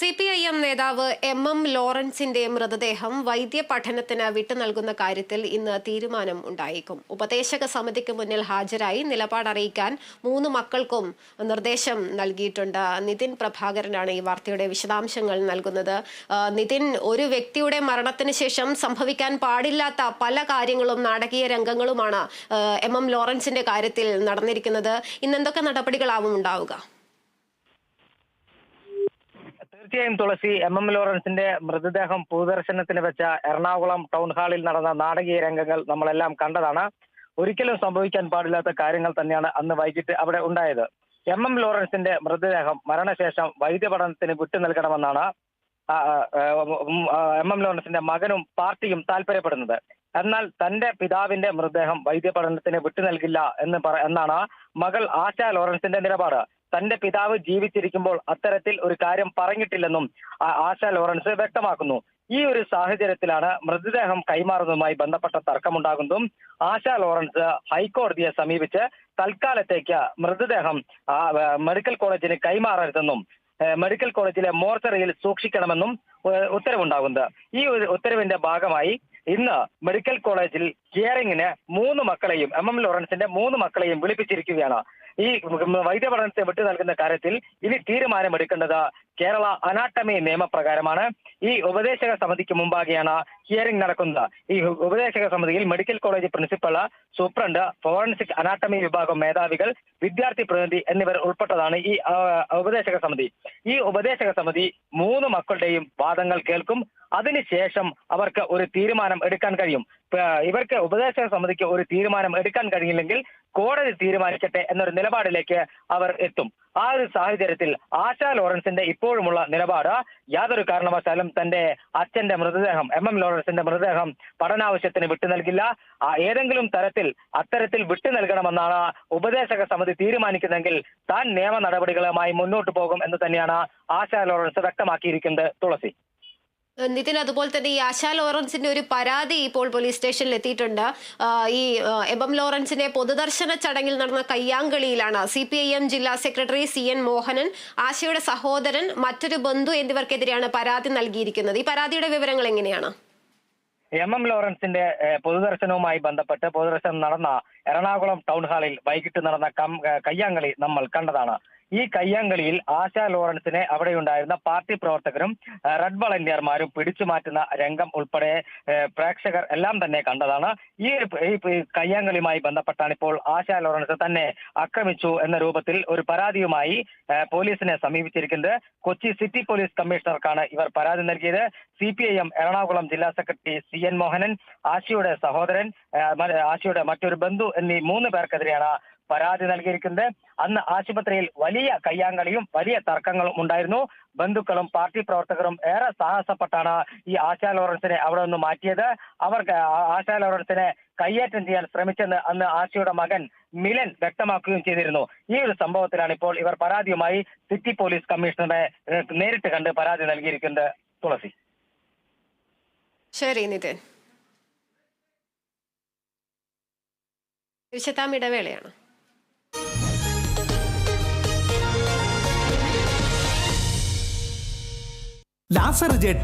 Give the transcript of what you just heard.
C P I M നേതാവ് M M ലോറൻസിന്റെ മൃതദേഹം വൈദ്യ പഠനത്തിന് വിട്ടു നൽകുന്ന കാര്യത്തിൽ ഇന്ന് തീരുമാനം ഉണ്ടായേക്കും. ഉപദേശക സമിതിക്ക് മുന്നിൽ ഹാജരായി നിലപാട് അറിയിക്കാൻ മൂന്ന് മക്കൾക്കും നിർദ്ദേശം നൽകിയിട്ടുണ്ട്. നിതിൻ പ്രഭാകരനാണ് ഈ വാർത്തയുടെ വിശദാംശങ്ങൾ നൽകുന്നത്. നിതിൻ ഒരു വ്യക്തിയുടെ മരണത്തിന് ശേഷം സംഭവിക്കാൻ പാടില്ലാത്ത പല കാര്യങ്ങളും നാടകീയ രംഗങ്ങളുമാണ് എം എം ലോറൻസിന്റെ കാര്യത്തിൽ നടന്നിരിക്കുന്നത്. ഇന്ന് എന്തൊക്കെ നടപടികളാവും ഉണ്ടാവുക? തീർച്ചയായും തുളസി എം എം ലോറൻസിന്റെ മൃതദേഹം പൊതുദർശനത്തിന് വെച്ച എറണാകുളം ടൗൺ ഹാളിൽ നടന്ന നാടകീയ രംഗങ്ങൾ നമ്മളെല്ലാം കണ്ടതാണ്. ഒരിക്കലും സംഭവിക്കാൻ പാടില്ലാത്ത കാര്യങ്ങൾ തന്നെയാണ് അന്ന് വൈകിട്ട് അവിടെ ഉണ്ടായത്. എം എം ലോറൻസിന്റെ മൃതദേഹം മരണശേഷം വൈദ്യപഠനത്തിന് വിട്ടു നൽകണമെന്നാണ് എം എം ലോറൻസിന്റെ മകനും പാർട്ടിയും താല്പര്യപ്പെടുന്നത്. എന്നാൽ തന്റെ പിതാവിന്റെ മൃതദേഹം വൈദ്യപഠനത്തിന് വിട്ടു നൽകില്ല എന്ന് പറ എന്നാണ് മകൾ ആശ ലോറൻസിന്റെ നിലപാട്. തന്റെ പിതാവ് ജീവിച്ചിരിക്കുമ്പോൾ അത്തരത്തിൽ ഒരു കാര്യം പറഞ്ഞിട്ടില്ലെന്നും ആശ ലോറൻസ് വ്യക്തമാക്കുന്നു. ഈ ഒരു സാഹചര്യത്തിലാണ് മൃതദേഹം കൈമാറുന്നതുമായി ബന്ധപ്പെട്ട തർക്കമുണ്ടാകുന്നതും ആശ ലോറൻസ് ഹൈക്കോടതിയെ സമീപിച്ച് തൽക്കാലത്തേക്ക് മൃതദേഹം മെഡിക്കൽ കോളേജിന് കൈമാറരുതെന്നും മെഡിക്കൽ കോളേജിലെ മോർച്ചറിയിൽ സൂക്ഷിക്കണമെന്നും ഉത്തരവുണ്ടാകുന്നത്. ഈ ഒരു ഉത്തരവിന്റെ ഭാഗമായി ഇന്ന് മെഡിക്കൽ കോളേജിൽ ഹിയറിംഗിന് മൂന്ന് മക്കളെയും എം. എം. ലോറൻസിന്റെ മൂന്ന് മക്കളെയും വിളിപ്പിച്ചിരിക്കുകയാണ്. ഈ വൈദ്യപഠനത്തെ വിട്ടു നൽകുന്ന കാര്യത്തിൽ ഇനി തീരുമാനമെടുക്കേണ്ടത് കേരള അനാട്ടമി നിയമപ്രകാരമാണ്. ഈ ഉപദേശക സമിതിക്ക് മുമ്പാകെയാണ് ഹിയറിംഗ് നടക്കുന്നത്. ഈ ഉപദേശക സമിതിയിൽ medical college principal superintendent forensic anatomy വിഭാഗം മേധാവികൾ വിദ്യാർത്ഥി പ്രതിനിധി എന്നിവർ ഉൾപ്പെട്ടതാണ് ഈ ഉപദേശക സമിതി. ഈ ഉപദേശക സമിതി മൂന്ന് മക്കളുടെയും വാദങ്ങൾ കേൾക്കും. അതിനുശേഷം അവർക്ക് ഒരു തീരുമാനം എടുക്കാൻ കഴിയും. ഇവർക്ക് ഉപദേശക സമിതിക്ക് ഒരു തീരുമാനം എടുക്കാൻ കഴിയില്ലെങ്കിൽ കോടതി തീരുമാനിക്കട്ടെ എന്നൊരു നിലപാടിലേക്ക് അവർ എത്തും. ആ ഒരു സാഹചര്യത്തിൽ ആശാ ലോറൻസിന്റെ ഇപ്പോഴുമുള്ള നിലപാട് യാതൊരു കാരണവശാലും തന്റെ അച്ഛന്റെ മൃതദേഹം എം എം ലോറൻസിന്റെ മൃതദേഹം പഠനാവശ്യത്തിന് വിട്ടു നൽകില്ല. ഏതെങ്കിലും തരത്തിൽ അത്തരത്തിൽ വിട്ടു നൽകണമെന്നാണ് ഉപദേശക സമിതി തീരുമാനിക്കുന്നതെങ്കിൽ താൻ നിയമ നടപടികളുമായി മുന്നോട്ട് പോകും എന്ന് തന്നെയാണ് ആശാ ലോറൻസ് വ്യക്തമാക്കിയിരിക്കുന്നത്. തുളസി. നിതിൻ അതുപോലെ തന്നെ ഈ ആശാ ലോറൻസിന്റെ ഒരു പരാതി ഇപ്പോൾ പോലീസ് സ്റ്റേഷനിൽ എത്തിയിട്ടുണ്ട്. ഈ എബം ലോറൻസിന്റെ പൊതുദർശന ചടങ്ങിൽ നടന്ന കയ്യാങ്കളിയിലാണ് സി പി ഐ എം ജില്ലാ സെക്രട്ടറി സി എൻ മോഹനൻ ആശയുടെ സഹോദരൻ മറ്റൊരു ബന്ധു എന്നിവർക്കെതിരെയാണ് പരാതി നൽകിയിരിക്കുന്നത്. ഈ പരാതിയുടെ വിവരങ്ങൾ എങ്ങനെയാണ്? എം എം ലോറൻസിന്റെ പൊതുദർശനവുമായി ബന്ധപ്പെട്ട് പൊതുദർശനം നടന്ന എറണാകുളം ടൗൺ ഹാളിൽ വൈകിട്ട് നടന്ന കയ്യാങ്കളി നമ്മൾ കണ്ടതാണ്. ഈ കയ്യാങ്കളിയിൽ ആശാ ലോറൻസിനെ അവിടെയുണ്ടായിരുന്ന പാർട്ടി പ്രവർത്തകരും റെഡ് വളണ്ടിയർമാരും പിടിച്ചു മാറ്റുന്ന രംഗം ഉൾപ്പെടെ പ്രേക്ഷകർ എല്ലാം തന്നെ കണ്ടതാണ്. ഈ കയ്യാങ്കളിയുമായി ബന്ധപ്പെട്ടാണ് ഇപ്പോൾ ആശാ ലോറൻസ് തന്നെ ആക്രമിച്ചു എന്ന രൂപത്തിൽ ഒരു പരാതിയുമായി പോലീസിനെ സമീപിച്ചിരിക്കുന്നത്. കൊച്ചി സിറ്റി പോലീസ് കമ്മീഷണർക്കാണ് ഇവർ പരാതി നൽകിയത്. C P I M Ernakulam ജില്ലാ സെക്രട്ടറി സി എൻ മോഹനൻ ആശയുടെ സഹോദരൻ ആശയുടെ മറ്റൊരു ബന്ധു എന്നീ മൂന്ന് പേർക്കെതിരെയാണ് പരാതി നൽകിയിരിക്കുന്നത്. അന്ന് ആശുപത്രിയിൽ വലിയ കയ്യാങ്കളിയും വലിയ തർക്കങ്ങളും ഉണ്ടായിരുന്നു. ബന്ധുക്കളും പാർട്ടി പ്രവർത്തകരും ഏറെ സാഹസപ്പെട്ടാണ് ഈ ആശാ ലോറൻസിനെ അവിടെ നിന്ന് മാറ്റിയത്. അവർക്ക് ആശാ ലോറൻസിനെ കയ്യേറ്റം ചെയ്യാൻ ശ്രമിച്ചെന്ന് അന്ന് ആശയുടെ മകൻ മിലൻ വ്യക്തമാക്കുകയും ചെയ്തിരുന്നു. ഈ ഒരു സംഭവത്തിലാണ് ഇപ്പോൾ ഇവർ പരാതിയുമായി സിറ്റി പോലീസ് കമ്മീഷണറെ നേരിട്ട് കണ്ട് പരാതി നൽകിയിരിക്കുന്നത് തുളസി. ശരി നിതിൻ. വിശദാം ഇടവേളയാണ്. ലാസർ ജെറ്റ്